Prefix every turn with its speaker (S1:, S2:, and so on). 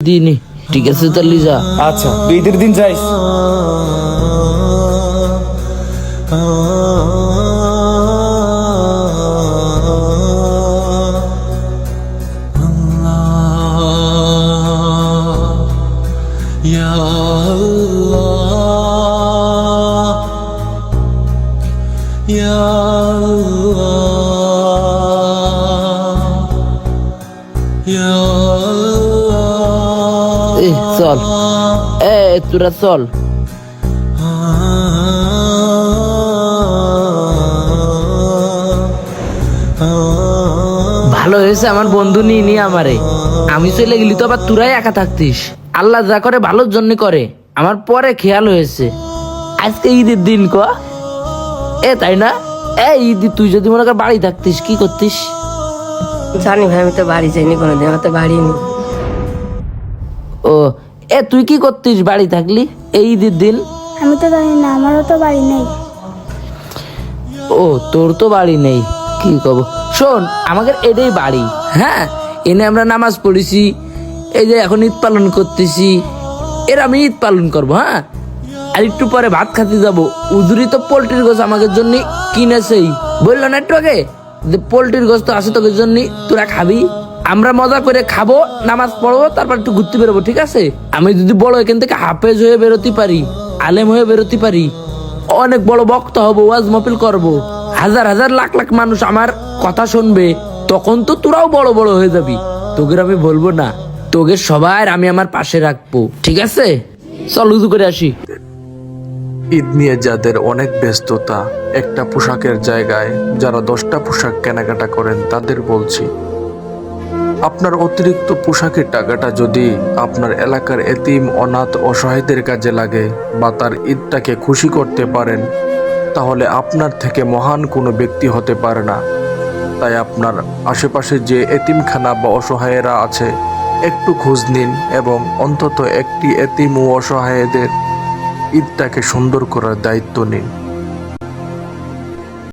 S1: দিনই ঠিক আছে তাহলে যা
S2: আচ্ছা তুই ঈদের দিন যাইস
S3: Ya
S1: চল। এ তোরা চল। ভালো হয়েছে আমার বন্ধু নিয়ে নিয়ে আমারে। আমি চলে গেলি তো আবার তোরাই একা থাকতিস। আল্লাহ যা করে ভালোর জন্য করে। আমার পরে খেয়াল হয়েছে। আজকে ঈদের দিন ক? এ তাই না? এ ঈদ তুই যদি মনে কর বাড়ি থাকতিস কি করতিস?
S4: জানি ভাই আমি তো বাড়ি যাইনি কোনোদিন আমার তো বাড়ি নেই।
S1: ও এ তুই কি করতিস বাড়ি থাকলি? এই ঈদের দিন
S5: আমি তো জানি না আমারও তো বাড়ি নেই।
S1: ও তোর তো বাড়ি নেই। কি কব? শোন আমাদের এটাই বাড়ি। হ্যাঁ এনে আমরা নামাজ পড়েছি এই যে এখন ঈদ পালন করতেছি। এর আমি ঈদ পালন করব হ্যাঁ? আর একটু পরে ভাত খাতে যাব। উদুরি তো পোল্ট্রির গোছ আমাদের জন্য কিনেছেই। বলল না একটু আগে? যে পোল্ট্রির গোছ তো আছে তোদের জন্য তোরা খাবি? আমরা মজা করে খাব, নামাজ পড়ব, তারপর একটু ঘুরতে বেরোবো, ঠিক আছে? আমি যদি বড় এখান থেকে হাফেজ হয়ে বেরোতে পারি, আলেম হয়ে বেরোতে পারি। অনেক বড় বক্তা হব, ওয়াজ মপিল করব। হাজার হাজার, লাখ লাখ মানুষ আমার কথা শুনবে, তখন তো তোরাও বড় বড় হয়ে যাবি। তোকে আমি বলব না। তোকে সবার আমি আমার পাশে রাখব, ঠিক আছে? চল, উজু করে আসি।
S6: ঈদ নিয়ে যাদের অনেক ব্যস্ততা, একটা পোশাকের জায়গায় যারা দশটা পোশাক কেনাকাটা করেন, তাদের বলছি আপনার অতিরিক্ত পোশাকের টাকাটা যদি আপনার এলাকার এতিম, অনাথ, অসহায়দের কাজে লাগে বা তার ঈদটাকে খুশি করতে পারেন, তাহলে আপনার থেকে মহান কোনো ব্যক্তি হতে পারে না। তাই আপনার আশেপাশে যে এতিমখানা বা অসহায়েরা আছে, একটু খোঁজ নিন এবং অন্তত একটি এতিম ও অসহায়দের ঈদটাকে সুন্দর করার দায়িত্ব নিন।